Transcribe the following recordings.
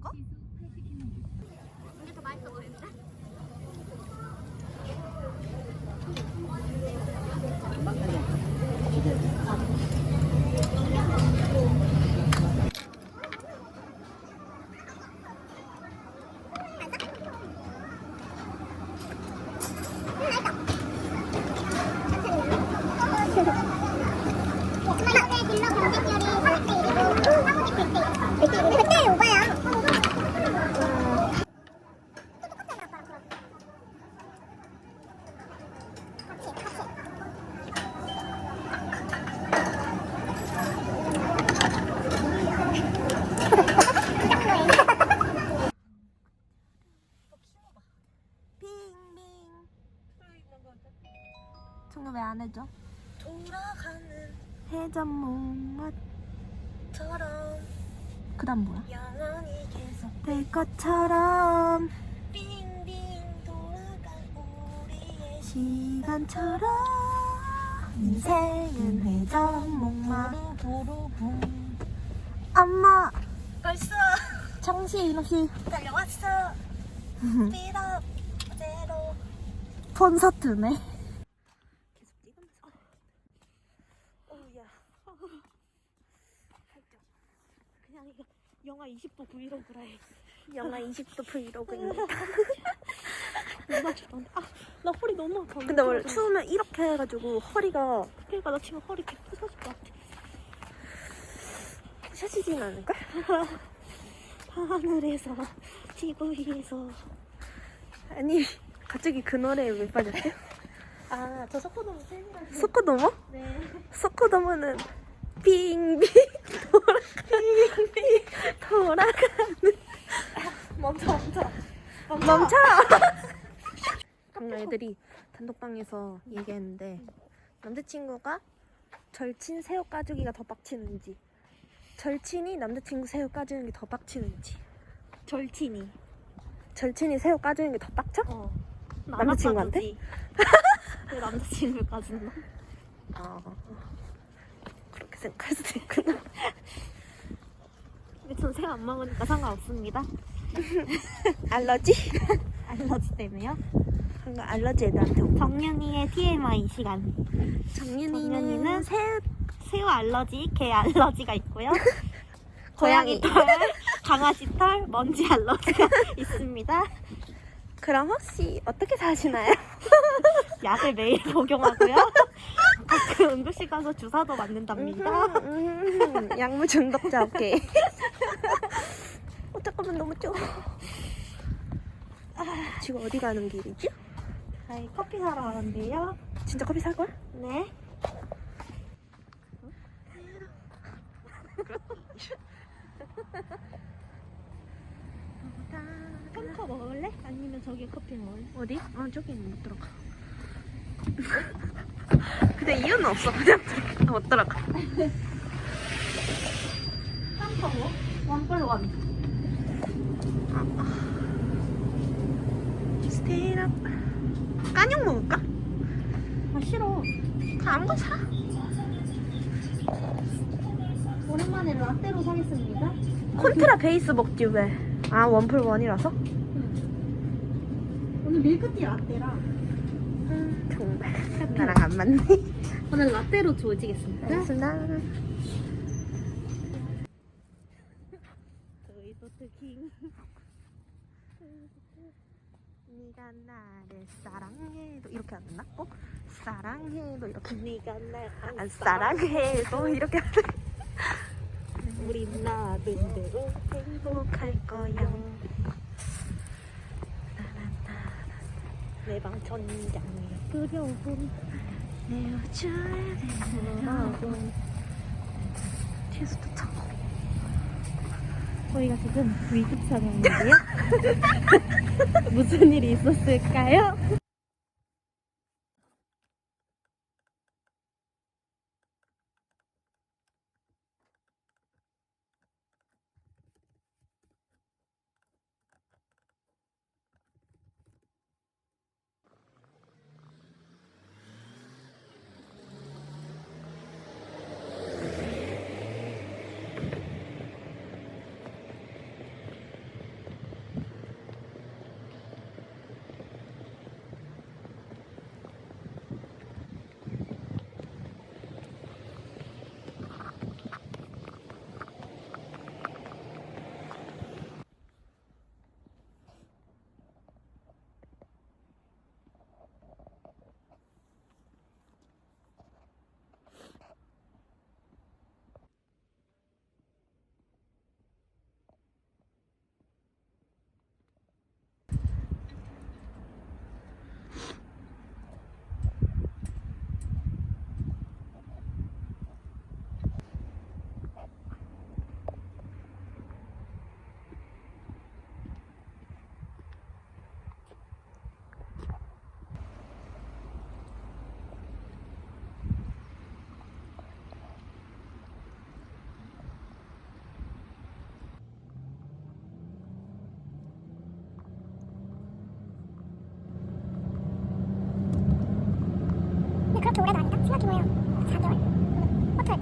먹을까? 이게 더 맛있어 보이는데? 그때 오바야. 빙빙. 청소 왜안 해줘? 돌아가는 해전목 처럼. 그 다음 뭐야? 영원히 계속 될 것처럼. 빙빙 돌아간 우리의 시간처럼. 인생은 회전목마 부르부르 엄마! 벌써! 정신 없이 달려왔어. 스피드업 제로. 콘서트네 계속 찍으면서 어우야 살짝 그냥 이거 영하 20도 브이로그라 해 영하 20도 브이로그입니다 너무 좋던데 아 나 허리 너무 아파. 근데 원래 추우면 이렇게 해가지고 허리가 그러니까 나 지금 허리 개 부서질 것 같아. 셔지진 않을까? 하늘에서 지구 위에서. 아니 갑자기 그 노래에 왜 빠졌지? 아저 석고동 팬이라서. 소코도모? 네. 소코도모는 빙빙 돌아 돌아가는. 멈춰 멈춰. 멈춰! 애들이 단독방에서 얘기했는데 남자친구가 절친 새우 까주기가 더 빡치는지 절친이 남자친구 새우 까주는 게 더 빡치는지. 절친이. 절친이 새우 까주는 게 더 빡쳐? 어. 남자친구한테? 그 남자친구까지는 어. 그렇게 생각할 수도 있구나. 근데 전 새우 안 먹으니까 상관없습니다. 알러지? 알러지 때문에요? 한거 알러지 애들한테 오고 정윤이의 TMI 시간. 정윤이는 정윤이는 새우 새우 알러지, 개 알러지가 있고요. 고양이. 고양이 털, 강아지 털, 먼지 알러지가 있습니다. 그럼 혹시 어떻게 사시나요? 약을 매일 복용하고요 가끔 응급실 가서 주사도 맞는답니다 약물 중독자 오케이. 어 잠깐만 너무 좁아. 아, 지금 어디 가는 길이지? 저희 커피 사러 가는데요 진짜 커피 살 거야? 네 컴퍼 먹을래? 아니면 저기 커피 먹을래? 어디? 아 저기 못 들어가. 근데 이유는 없어. 그냥 들어가. 못 들어가. 원뿔 원 스테이랍. 까냥 먹을까? 아 싫어 그럼 아무거나 사. 오랜만에 라떼로 사겠습니다 콘트라 베이스 먹지 왜? 아 원풀 원이라서? 오늘 밀크티 라떼라 음, 정말 나랑 안 맞네. 오늘 라떼로 조지겠습니다 알겠습니다. 소트킹 네가 나를 사랑해도 이렇게 안 됐나? 어? 사랑해도 이렇게 네가 날안 사랑해도 이렇게 안 돼. 우리 나름대로 행복할 거야. 내방 천장에 그려본 내어줘야 되는 뒤에서도 차. 저희가 지금 위급 상황인데요 무슨 일이 있었을까요?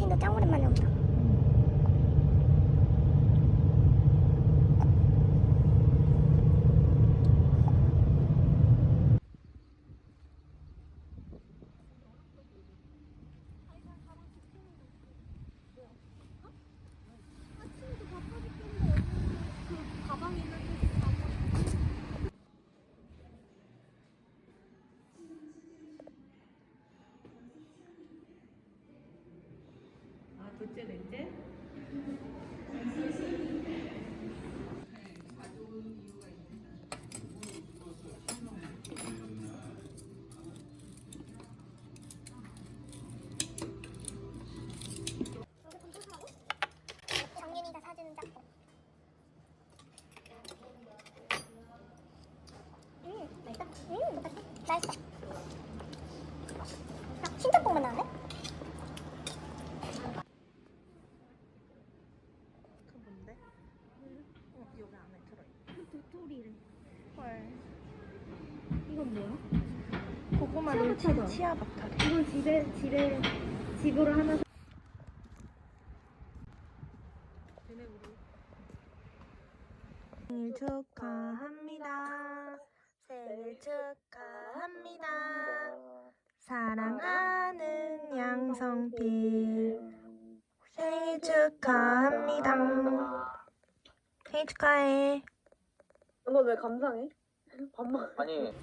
마운틴도 짱오랜만에 온다. 아 둘째 넷째 정민이가 사주는 짬뽕. 음, 맛있다. 음, 맛있어. 아, 신짬뽕만 나왔네? 그 뭔데? 어, 여기 안에 들어있. 도토리를. 헐. 이건 뭐야? 고구마를 치아바타다. 치아바타래. 이건 집에 집에 집으로 하나. 생일 축하합니다. 생일 축하합니다. 사랑하는 양성필. 생일 축하합니다. 생일 축하해. 너 왜 감상해? 밥만 아니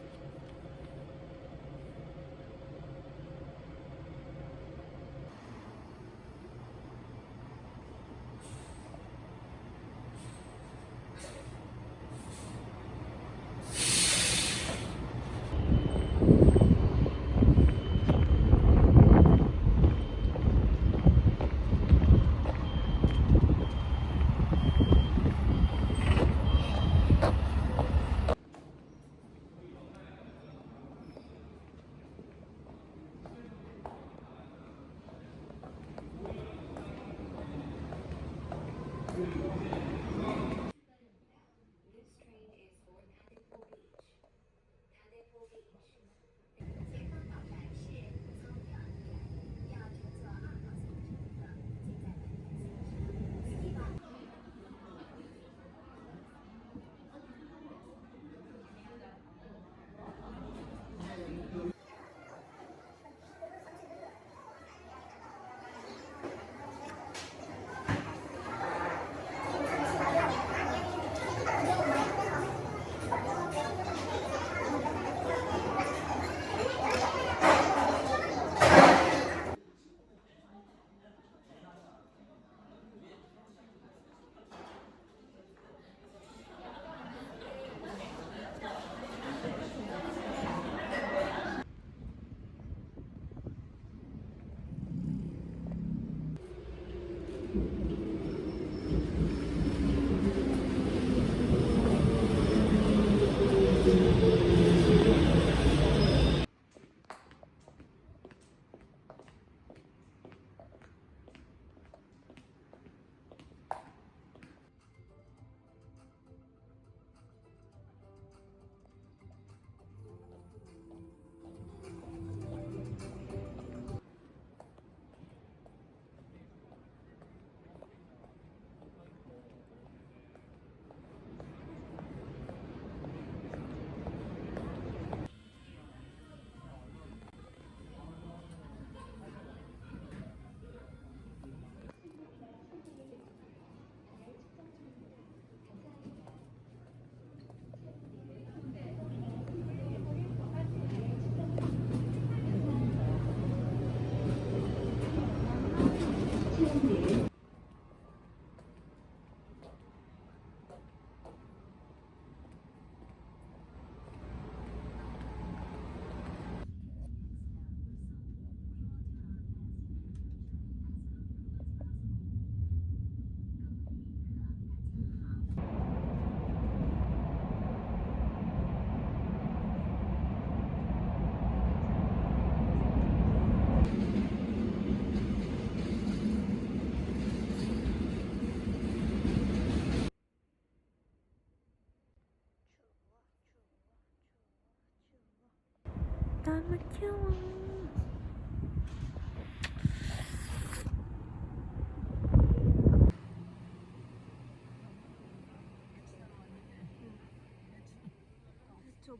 너무 귀여워.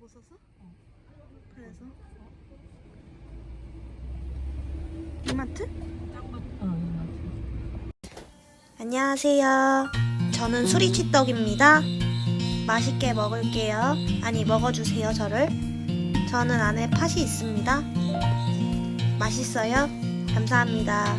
썼어? 그래서 이마트? 안녕하세요. 저는 수리치떡입니다. 맛있게 먹을게요. 아니, 먹어주세요, 저를. 저는 안에 팥이 있습니다. 맛있어요? 감사합니다.